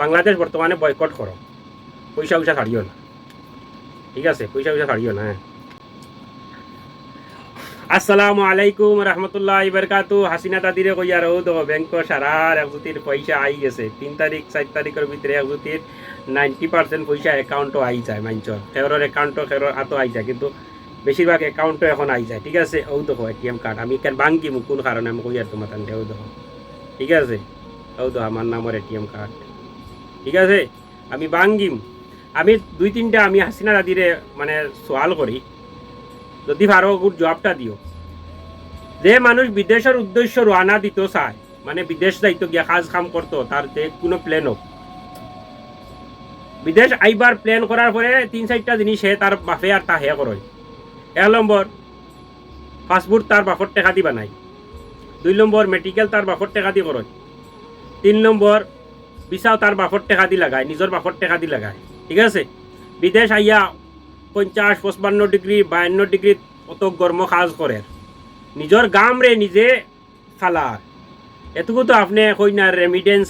বাংলাদেশ বর্তমানে বয়কট করো। পয়সা পয়সা ছাড়িও না। ঠিক আছে? পয়সা পয়সা ছাড়িও না হ্যাঁ। আসসালামু আলাইকুম রহমতুল্লাহ ইবরকাতু হাসিনা দাদিরে কইয়া রৌ দো ব্যাংক সারার একজুতির পয়সা আই গেছে। তিন তারিখ, চার তারিখের ভিতরে একজুতির নাইনটি পার্সেন্ট পয়সা একাউন্টও আই যায় মাঞ্চর খেরোর একাউন্টও খেরোর হাতও আই যায়, কিন্তু বেশিরভাগ একাউন্টও এখন আই যায়। ঠিক আছে? ও দেখো এটিএম কার্ড আমি কেন বাঙ্গি মু কোন কারণে আমি কইয়ার তোমার তান্তে ও দেখো ঠিক আছে? ও দেখো আমার নামের এটিএম কার্ড ঠিক আছে? আমি বাঙ্গিম আমি দুই তিনটা, আমি হাসিনা দাদিরে মানে সোয়াল করি। যদি গুড জবাবটা দিও। যে মানুষ বিদেশের উদ্দেশ্য রওনা দিত চায় মানে বিদেশ যাইতো গিয়া কাজ কাম করতো, তার যে কোনো প্ল্যান হোক বিদেশ আইবার প্ল্যান করার পরে তিন চারটা জিনিস হে তার বাপে আর তা হে করয় এক নম্বর পাসপোর্ট তার বাপর টেকা দি বানাই। দুই নম্বর মেডিকেল তার বাপর টেকা দি করয় তিন নম্বর বিসাও তার বাপর টেকা দি লাগায় নিজের বাপর টেকা দি লাগায়। ঠিক আছে? বিদেশ আইয়া পঞ্চাশ, পঁচপান্ন ডিগ্রি বায়ান্ন ডিগ্রি অত গরম কাজ করে নিজের গাম রে নিজে চালার এটুকু তো আপনি কই না রেমিডেন্স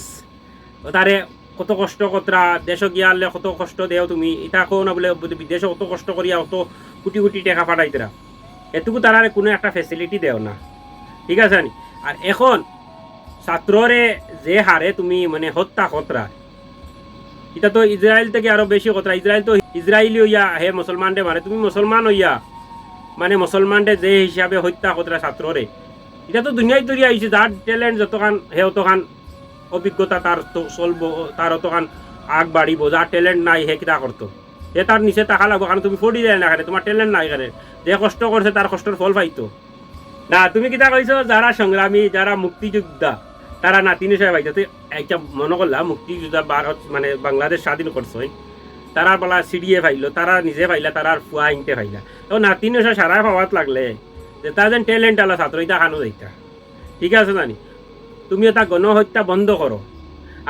তারে কত কষ্ট কতরা দেশ গিয়ালে কত কষ্ট দেও তুমি এটা কো না বলে বিদেশে কত কষ্ট করিয়া অত কোটি কোটি টাকা পাঠাইতরা এটুকু তারা কোনো একটা ফেসিলিটি দেও না। ঠিক আছে আর এখন ছাত্ররে যে হারে তুমি মানে হত্যা কতরা এটা তো ইসরায়েল থেকে আরও বেশি কথা ইসরায়েল তো ইসরায়েলি হইয়া হে মুসলমান রে মানে তুমি মুসলমান হইয়া মানে মুসলমানরে যে হিসাবে হত্যা কতরা ছাত্ররে এটা তো দুনিয়ায় তৈরি আইছে যার ট্যালেন্ট যতখান হে অতখান অভিজ্ঞতা তার চলবো তার অতখান আগ বাড়িব যার ট্যালেন্ট নাই হে কিতা করতো হে তার নিচে টাকা লাগবো কারণ তুমি ফড়ি দেয় না তোমার ট্যালেন্ট নাই এখানে যে কষ্ট করছে তার কষ্টের ফল পাইতো। না, তুমি কিতা কইছো যারা সংগ্রামী যারা মুক্তিযোদ্ধা। তারা নাতিনি সাহেব আইতো একটা মনে করলাম, মুক্তিযোদ্ধা ভারত মানে বাংলাদেশ স্বাধীন করছে তারা বলা সিডিয়ে ফাইলো, তারা নিজে ফাইলা, তারা আর ফুয়া ইনতে ফাইলা। তো নাতিনি সাহেব সারা পাওয়াত লাগলে যে তার যেন ট্যালেন্ট আলা ছাত্র এটা খানো যাইতা ঠিক আছে জানি? তুমি এটা গণহত্যা বন্ধ করো।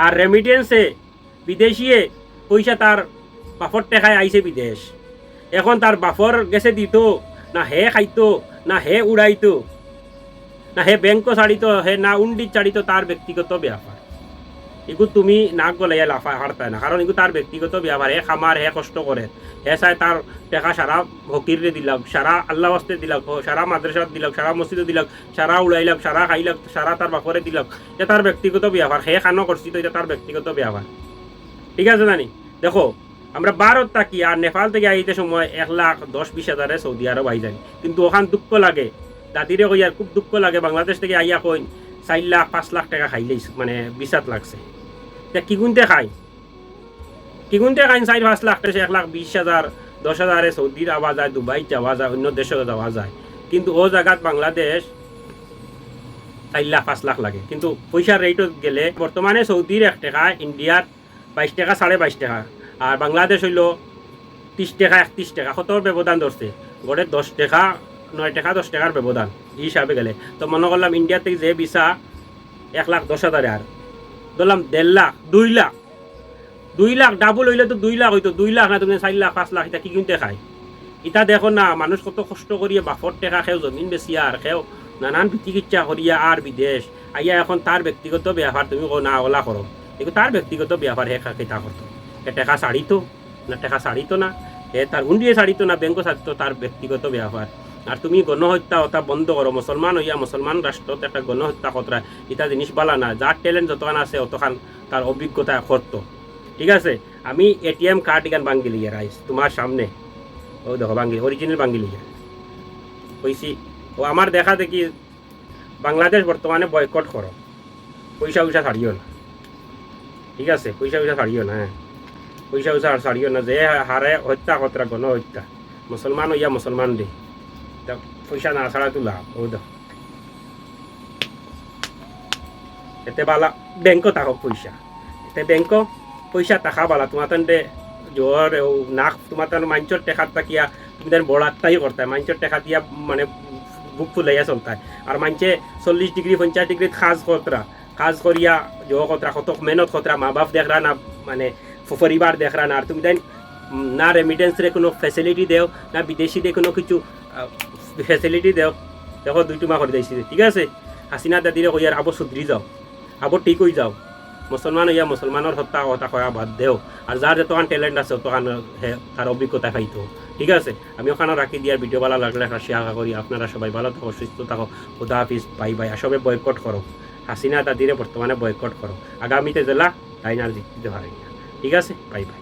আর রেমিটেন্সে বিদেশিয়ে পয়সা তার বাফর টেকায় আইছে বিদেশ। এখন তার বাফর গেছে দিত, না হে খাইতো, না হে উড়াইতো। না, হে ব্যাংক ছাড়িত হে না উন্ডিত ছাড়িত তার ব্যক্তিগত ব্যাপার। এগু তুমি না গলাইয়া লাফা হারতায় না, কারণ এগু তার ব্যক্তিগত ব্যাপার। হে খামার, হে কষ্ট করে। হে চাই তার টেকা সারা হকিরে দিলাম সারা আল্লাহ হস্তে দিলাম সারা মাদ্রাসাত দিলাম সারা মসজিদে দিলাম সারা উড়াইলাম সারা খাইলাম সারা তার বাপরে দিলাম এটা তার ব্যক্তিগত ব্যাপার, হে খানো করছি তো এটা তার ব্যক্তিগত ব্যাপার। ঠিক আছে জানি? দেখো, আমরা ভারত থাকি আর নেপাল থেকে আইতে সময় এক লাখ দশ বিশ হাজারে সৌদি আরব আই যাই। কিন্তু ওখান দুঃখ লাগে। দাদিরে আর খুব দুঃখ লাগে, বাংলাদেশ থেকে আইয়া কই চার লাখ, পাঁচ লাখ টাকা খাইলেই মানে বিশাত লাগছে তা কি গুনতে খাই কি গুনতে খাই চার পাঁচ লাখ টাকা, এক লাখ বিশ হাজার দশ হাজারে সৌদি যাওয়া যায় দুবাই যাওয়া যায়, অন্য দেশে যাওয়া যায়। কিন্তু ও জায়গাত বাংলাদেশ চার লাখ, পাঁচ লাখ লাগে। কিন্তু পয়সার রেটত গেলে বর্তমানে সৌদির এক টাকা ইন্ডিয়ার বাইশ টাকা সাড়ে বাইশ টাকা। আর বাংলাদেশ হইল ত্রিশ টাকা একত্রিশ টাকা কতর ব্যবধান ধরছে গড়ে দশ টাকা নয় টাকা, দশ টাকার ব্যবধান হিসাবে গেলে। তো মনে করলাম ইন্ডিয়া থেকে যে ভিসা এক লাখ দশ হাজারে আর। ধরলাম দেড় লাখ, দুই লাখ। দুই লাখ ডাবল হইলে তো দুই লাখ হইতো, দুই লাখ না তুমি চার লাখ, পাঁচ লাখ, এটা কি কিনতে খায়? ইটা দেখো না, মানুষ কত কষ্ট করিয়া বাফর টেকা খেও, জমিন বেশি আর খেও, নানান চিকিৎসা করিয়া আর বিদেশ। আইয়া এখন তার ব্যক্তিগত ব্যাপার তুমি না ওলা করো এগুলো তার ব্যক্তিগত ব্যাপার হে কেটা করতো এ টেকা শাড়িতো না টেকা শাড়িতো না? এ তার হুন্ডিয়ে শাড়িতো না ব্যাংক শাড়িতো তার ব্যক্তিগত ব্যাপার আর তুমি গণহত্যা ওটা বন্ধ করো। মুসলমান হইয়া মুসলমান রাষ্ট্রত একটা গণহত্যা কতরা এটা জিনিস বালা না। যার ট্যালেন্ট যতখান আছে, অতখান তার অভিজ্ঞতা করতো ঠিক আছে? আমি এটিএম কার্ড এখান বাঙ্গি লিয়ে রাইস তোমার সামনে। ও দেখো, বাঙ্গি। অরিজিনাল বাঙ্গি লিয়ে কইছি ও আমার দেখা দেখি বাংলাদেশ বর্তমানে বয়কট করো পয়সা পয়সা ছাড়িও না। ঠিক আছে? পয়সা পয়সা ছাড়িও না হ্যাঁ পয়সা পয়সা ছাড়িও না যে হারে হত্যা কতরা গণহত্যা। মুসলমান হইয়া মুসলমান দে তা পয়সা না ছাড়া তোলা থাকক পয়সা টাকা মানে বুক ফুলাইয়া চলতায় আর মানছে চল্লিশ ডিগ্রি পঞ্চাশ ডিগ্রি খাজ কতরা কাজ করিয়া জো কতরা কত মেহনত কতরা মা বাপ দেখরা না মানে পরিবার দেখরা না আর তুমি তাই না রেমিটেন্সরে কোনো ফেসিলিটি দেও না বিদেশিদের কোনো কিছু ফেসিলিটি দেও দেখো দুই টুমা করে দিয়েছি ঠিক আছে? হাসিনা দাদিরে আর আবো সুধরি যাও আবো ঠিক হয়ে যাও মুসলমান হইয়া মুসলমানের হত্যা কথা কয়া বাদ দেও। আর যার যতখান ট্যালেন্ট আছে তখন হে তার অভিজ্ঞতা পাইতো। ঠিক আছে? আমি ওখানে রাখি দিয়ার ভিডিও ভালো লাগলে একটা শেয়ার করি আপনারা সবাই ভালো থাকো সুস্থ থাকো খুদা হাফিজ, বাই বাই। আর সবাই বয়কট করো হাসিনা তাদিরে বর্তমানে বয়কট করো আগামীতে জেলা তাই না জিততে পারি ঠিক আছে? Bye bye.